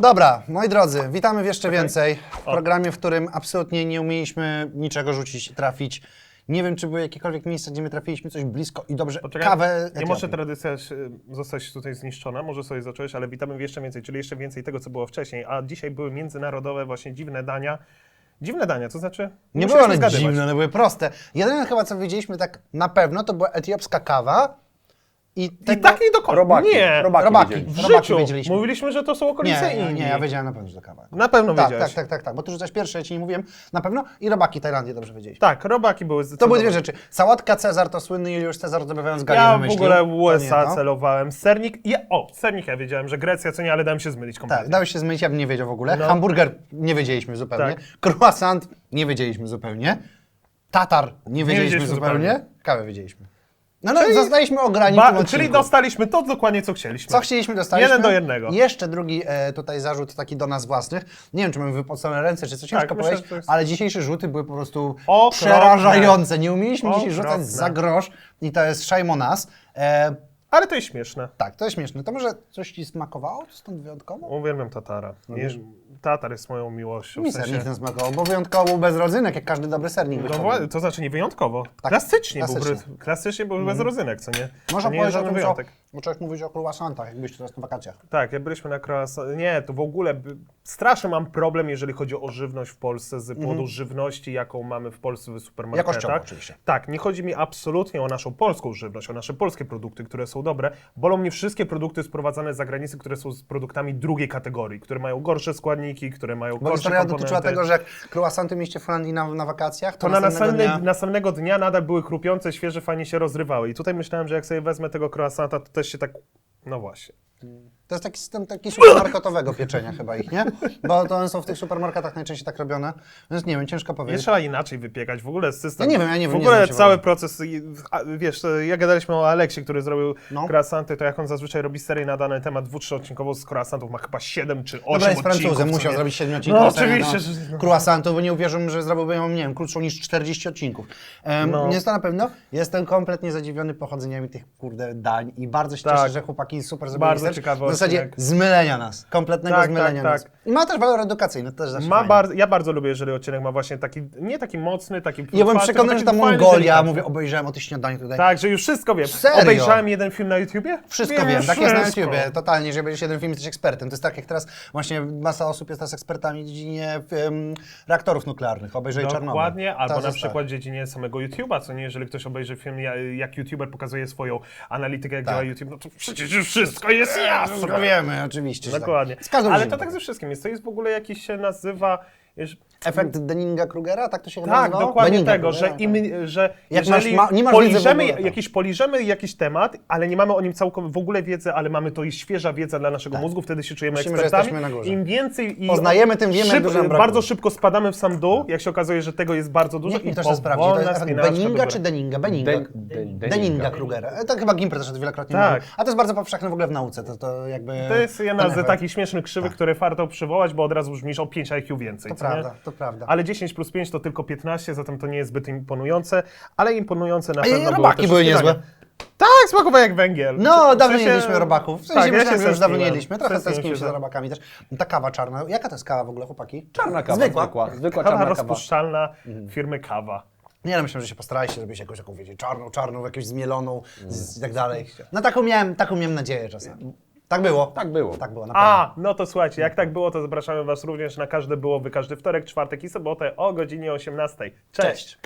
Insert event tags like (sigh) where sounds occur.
Dobra, moi drodzy, witamy w jeszcze więcej. W programie, w którym absolutnie nie umieliśmy niczego rzucić, trafić. Nie wiem, czy były jakiekolwiek miejsca, gdzie my trafiliśmy coś blisko i dobrze. Poczekaj, Kawę. Nie Etiopii. może tradycja się- zostać tutaj zniszczona, może sobie zacząłeś, ale witamy w jeszcze więcej, czyli jeszcze więcej tego, co było wcześniej. A dzisiaj były międzynarodowe, właśnie dziwne dania. Dziwne dania, to znaczy. Nie musisz były one zgadywać. dziwne, one były proste. Jedyne chyba, co wiedzieliśmy tak na pewno, to była etiopska kawa. I, I tak nie do końca. Robaki. Nie, Robaki robaki. w robaki życiu. wiedzieliśmy. Mówiliśmy, że to są okolice Nie, nie, Indii. nie, ja wiedziałem na pewno, że to kawa. Na pewno Tak, wiedziałeś. tak, tak, tak, tak, bo ty rzucasz pierwsze, ja ci nie mówiłem na pewno. I robaki Tajlandii dobrze wiedzieliśmy. Tak, robaki były To zdecydowanie. były dwie rzeczy. Sałatka Cezar to słynny Juliusz Cezar zdobywając Galię Ja w wymyślił. ogóle To w nie USA to. celowałem. Sernik, ja, o, sernik ja wiedziałem, że Grecja, co nie, ale dałem się zmylić kompletnie. Tak, dałeś się zmylić, ja bym nie wiedział w ogóle. No. Hamburger nie wiedzieliśmy zupełnie. Tak. Croissant nie wiedzieliśmy zupełnie. Tatar nie wiedzieliśmy wiedzieliśmy zupełnie. zupełnie. Kawę wiedzieliśmy. No, no Czyli- zostaliśmy ograniczeni. czyli dostaliśmy to dokładnie, co chcieliśmy. Co chcieliśmy, dostaliśmy. Jeden do jednego. Jeszcze drugi e, tutaj zarzut taki do nas własnych. Nie wiem, czy mamy wypocone ręce, czy coś ciężko Tak, powiedzieć, jest- ale dzisiejsze rzuty były po prostu Okropne. przerażające. Nie umieliśmy dzisiaj Okropne. rzucać za grosz i to jest shame on us. E, Ale to jest śmieszne. tak, to jest śmieszne. To może coś ci smakowało stąd wyjątkowo? Uwielbiam Tatara. Nie, tatar jest moją miłością. Mi w sensie- sernik ten smakował, bo wyjątkowo był bez rodzynek, jak każdy dobry sernik. No, wła- to znaczy nie wyjątkowo. klasycznie, klasycznie. Był, klasycznie był bez rodzynek, co nie? Można nie powiedzieć o tym, co, wyjątek. bo człowiek mówić o croissantach, jak byliście teraz na wakacjach. Tak, jak byliśmy na croissant... Nie, to w ogóle by- strasznie mam problem, jeżeli chodzi o żywność w Polsce, z powodu żywności, jaką mamy w Polsce w supermarketach. Mhm. Jakościowo oczywiście. Tak, nie chodzi mi absolutnie o naszą polską żywność, o nasze polskie produkty, które są dobre. Bolą mnie wszystkie produkty sprowadzane z zagranicy, które są z produktami drugiej kategorii, które mają gorsze składniki, które mają Bo gorsze historia komponenty. dotyczyła tego, że jak croissanty mieliście w Holandii na, na wakacjach, to, To na następny, dnia... następnego dnia nadal były chrupiące, świeże, fajnie się rozrywały. I tutaj myślałem, że jak sobie wezmę tego croissanta, to też się tak... No właśnie. To jest taki system taki supermarketowego (laughs) pieczenia chyba ich, nie? Bo to one są w tych supermarketach najczęściej tak robione, więc nie wiem, ciężko Nie powiedzieć. trzeba inaczej wypiekać. W ogóle system. Ja nie wiem, ja nie W wiem, nie ogóle znam się w cały proces. a, Wiesz, jak gadaliśmy o Aleksie, który zrobił No. croissanty, to jak on zazwyczaj robi serię na dany temat dwu, odcinkową z croissantów, ma chyba 7 czy 8 Dobra, jest odcinków. Francuzem, musiał nie? zrobić 7 odcinków. No oczywiście, na że... Croissantu, bo nie uwierzyłbym, że zrobiłby ją, nie wiem, krótszą niż 40 odcinków. Um, No. Nie jest to na pewno. Jestem kompletnie zadziwiony pochodzeniami tych, kurde, dań i bardzo się Tak. cieszę, że chłopaki super zrobili Ciekawy W zasadzie zmylenia nas, kompletnego Tak, zmylenia tak, nas. tak. I ma też walor edukacyjny, to też zawsze Ma bardzo, ja bardzo lubię, jeżeli odcinek ma właśnie taki, nie taki mocny, taki Ja byłem przekonany, że ta Mongolia, mówię, obejrzałem o tych śniadaniach tutaj. Tak, że już wszystko wiem. Serio? Obejrzałem jeden film na YouTubie? Wszystko wiem, tak jest na wszystko. YouTubie, totalnie, jeżeli będziesz jeden film, jesteś ekspertem. To jest tak jak teraz właśnie masa osób jest teraz ekspertami w dziedzinie em, reaktorów nuklearnych, obejrzeli Czarnobyl. Dokładnie, albo na przykład w dziedzinie samego YouTube'a, co nie, jeżeli ktoś obejrzy film, ja- jak YouTuber pokazuje swoją analitykę, jak Tak. działa YouTube, no to przecież już wszystko jest jasne. Wszystko wiemy, oczywiście. że Dokładnie. Tak. Z każdą Ale to tak tak ze wszystkim jest. To jest w ogóle jakiś się nazywa... wiesz, Efekt Denninga-Krugera, tak to się chyba Tak, nazywało? dokładnie tego, że, Krugera, im, tak. że Jak jeżeli masz ma- nie masz wiedzy w poliżemy, ogóle, tak. jakiś, poliżemy jakiś temat, ale nie mamy o nim całkowicie w ogóle wiedzy, ale mamy to jest świeża wiedza dla naszego mózgu, wtedy się czujemy Myślimy, że ekspertami. jesteśmy na górze. Im więcej i Poznajemy, tym wiemy, jak dużo nam brakuje. bardzo szybko spadamy w sam dół, jak się okazuje, że tego jest bardzo dużo Niech mi i ktoś to sprawdzi, to jest efekt spinaczka do Benninga góry. czy Denninga? Benninga. Den- den- Denninga Denninga. Krugera. E, To chyba Gimper też wielokrotnie Tak. mówił. A to jest bardzo powszechne w ogóle w nauce, to, to jakby... To jest jedna ten z efekt. takich śmiesznych krzywych, które warto przywołać, bo od razu brzmisz o 5 IQ więcej. To co nie? prawda, to prawda. Ale 10 plus 5 to tylko 15, zatem to nie jest zbyt imponujące, ale imponujące na pewno było robaki były niezłe. Tak, smakowały jak węgiel. No, W dawno nie jedliśmy robaków. W sensie Tak, ja myślałem, się że już dawno nie tęskniłem. jedliśmy. Trochę Tęskniłem się za robakami też. Ta kawa czarna, jaka to jest kawa w ogóle, chłopaki? Czarna kawa, Zwykła. zwykła. Zwykła, Kawa czarna kawa. rozpuszczalna Mhm. firmy Kawa. Nie, no myślę, że się postaraliście, żebyś jakąś taką, wiecie, czarną, czarną, jakąś zmieloną z, i tak dalej. No taką miałem, taką miałem nadzieję czasami. Tak było. Tak było. Tak było, na pewno. A, no to słuchajcie, jak tak było, to zapraszamy Was również na każde byłoby, każdy wtorek, czwartek i sobotę o godzinie 18. Cześć. Cześć.